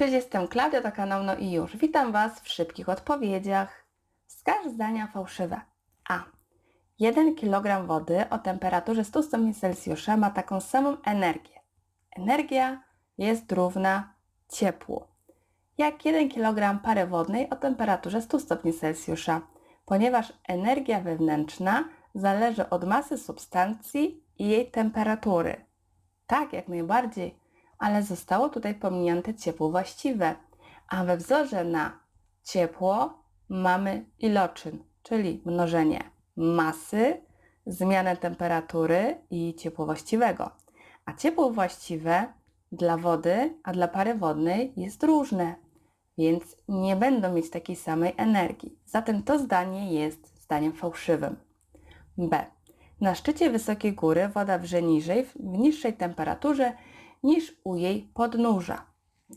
Cześć, jestem Klaudia, to kanał No i już. Witam Was w szybkich odpowiedziach. Wskaż zdania fałszywe. A. 1 kg wody o temperaturze 100 stopni Celsjusza ma taką samą energię. Energia jest równa ciepłu. Jak 1 kg pary wodnej o temperaturze 100 stopni Celsjusza, ponieważ energia wewnętrzna zależy od masy substancji i jej temperatury. Tak, jak najbardziej, ale zostało tutaj pominięte ciepło właściwe, a we wzorze na ciepło mamy iloczyn, czyli mnożenie masy, zmianę temperatury i ciepło właściwego. A ciepło właściwe dla wody, a dla pary wodnej jest różne, więc nie będą mieć takiej samej energii. Zatem to zdanie jest zdaniem fałszywym. B. Na szczycie wysokiej góry woda wrze niżej, w niższej temperaturze niż u jej podnóża.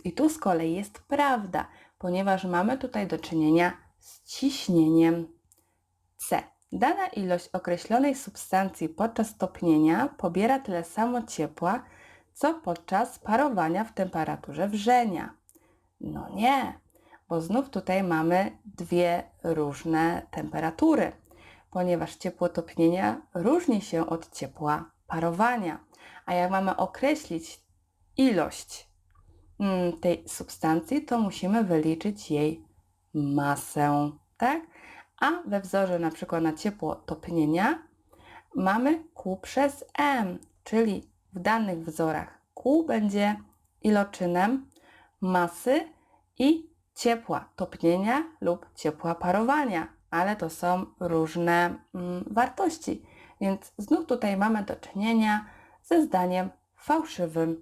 I tu z kolei jest prawda, ponieważ mamy tutaj do czynienia z ciśnieniem. C. Dana ilość określonej substancji podczas topnienia pobiera tyle samo ciepła, co podczas parowania w temperaturze wrzenia. No nie, bo znów tutaj mamy dwie różne temperatury, ponieważ ciepło topnienia różni się od ciepła parowania. A jak mamy określić ilość mm, tej substancji, to musimy wyliczyć jej masę, tak? A we wzorze na przykład na ciepło topnienia mamy Q przez M, czyli w danych wzorach Q będzie iloczynem masy i ciepła topnienia lub ciepła parowania, ale to są różne mm, wartości. Więc znów tutaj mamy do czynienia ze zdaniem fałszywym.